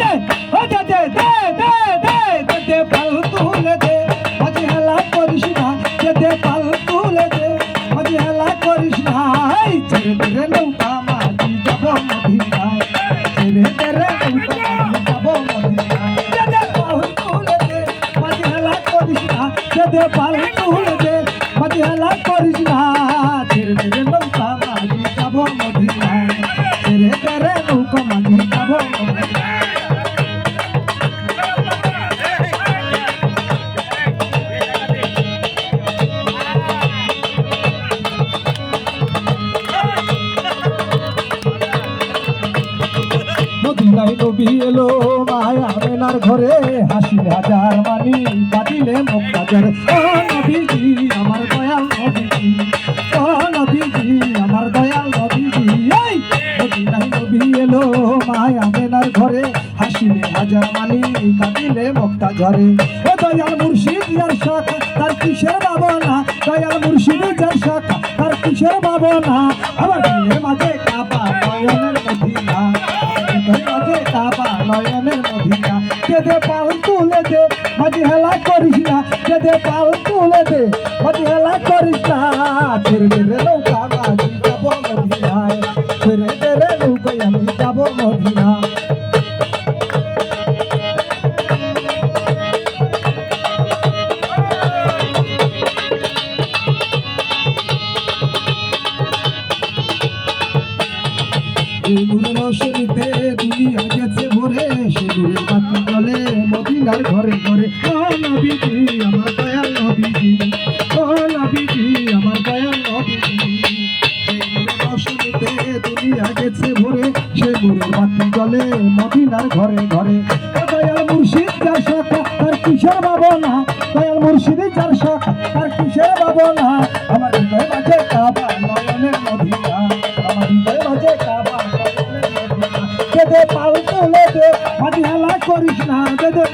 দে নবী এলো মায়া মেনার ঘরে, হাসি হাজার মানি কাটিলে মুখ হাজার ও আমার দয়াল নবীজি, ও নবীজি, আমার দয়াল নবীজি। এই মদিনায় এলো মায়া মেনার ঘরে, হাসিলে হাজার মানি কাটিলে মুক্তা ঝরে। ও দয়াল মুর্শিদ, যার শাখা, তার কিসের ভাবনা? দয়াল মুর্শিদ, যার শাখা, তার কিসের ভাবনা? আমার মাঝে নয়নের মদিনা দে দে পাল তুলে দে মাঝি হেলা করিস না। দে দে পাল তুলে দে মাঝি হেলা করিস না। ছেড়ে দে রে নৌকা মাঝি যাব মদিনায় ছেড়ে দে রে নৌকায়, আমি যাব মদিনা এই নূরের রোশনীতে দুনিয়া গেছে ভরে সে নূরের বাতি জ্বলে মদিনার ঘরে ঘরে। ও নবীজি, আমার দয়াল নবীজি, ও নবীজি, আমার দয়াল নবীজি। এই নূরের রোশনীতে দুনিয়া গেছে ভরে সে নূরের বাতি মদিনার ঘরে ঘরে। দয়াল মুর্শিদ যার শাখা তার কিসের ভাবনা? দয়াল মুর্শিদ যার শাখা তার কিসের ভাবনা? দে পাল দে হেলা করিস না, দে দে।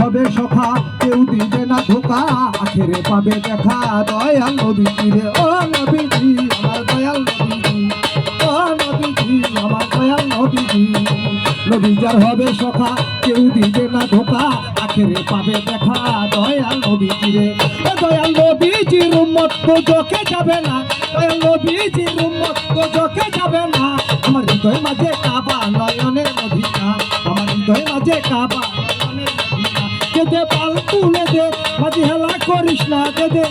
হবে কেউ দিবে না ধোকা, আখেরে পাবে দেখা, দয়াল নদী তীরে ও নবীজার হবে সখা। কেউ দিবে না ধোকা, আখেরে পাবে দেখা। দয়াল নবীজি রে ও দয়াল নবীজির উম্মত তো চোখে যাবে না। দয়াল নবীজির উম্মত তো চোখে যাবে না। আমার হৃদয় মাঝে কাবা নয়নের মদিনা আমার হৃদয় মাঝে কাবা নয়নের দে দে পাল তুলে দে মাঝি হেলা করিস না দে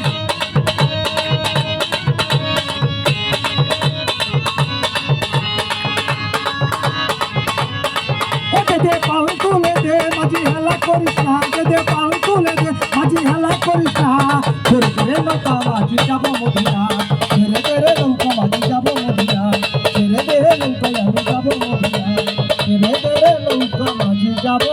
পাল তুলে দে মাঝি হেলা করিস না ছেড়ে ছেড়ে নৌকা মাঝি যাব মদিনা ছেড়ে ছেড়ে নৌকা মাঝি যাব মদিনা ছেড়ে দে নৌকা আমি যাব মদিনা ছেড়ে দে নৌকা মাঝি যাব